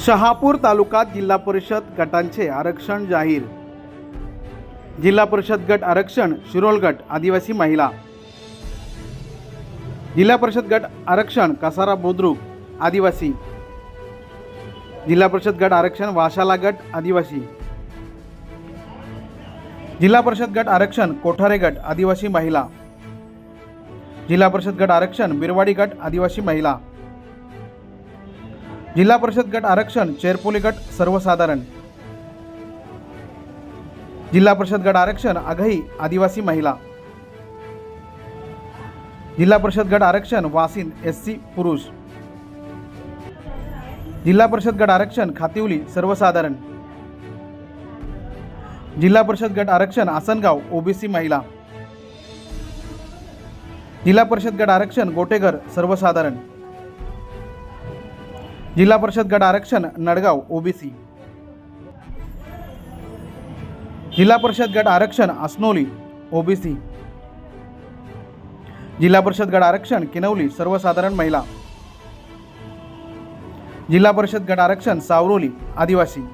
शहापूर तालुक्यात जिल्हा परिषद गटांचे आरक्षण जाहीर. जिल्हा परिषद गट आरक्षण शिरोलगट आदिवासी महिला. जिल्हा परिषद गट आरक्षण कसारा बुद्रुक आदिवासी. जिल्हा परिषद गट आरक्षण वाशाला गट आदिवासी. जिल्हा परिषद गट आरक्षण कोठारे गट आदिवासी महिला. जिल्हा परिषद गट आरक्षण बिरवाडी गट आदिवासी महिला. जिल्हा परिषद गट आरक्षण चेरपोली गट सर्वसाधारण. जिल्हा परिषद गट आरक्षण आघाई आदिवासी महिला. जिल्हा परिषद गट आरक्षण वासिन एस सी पुरुष. जिल्हा परिषद गट आरक्षण खातिवली सर्वसाधारण. जिल्हा परिषद गट आरक्षण आसनगाव ओबीसी महिला. जिल्हा परिषद गट आरक्षण गोटेघर सर्वसाधारण. जिल्हा परिषद गट आरक्षण नडगाव ओबीसी. जिल्हा परिषद गट आरक्षण असनोली ओबीसी. जिल्हा परिषद गट आरक्षण किनवली सर्वसाधारण महिला. जिल्हा परिषद गट आरक्षण सावरोली आदिवासी.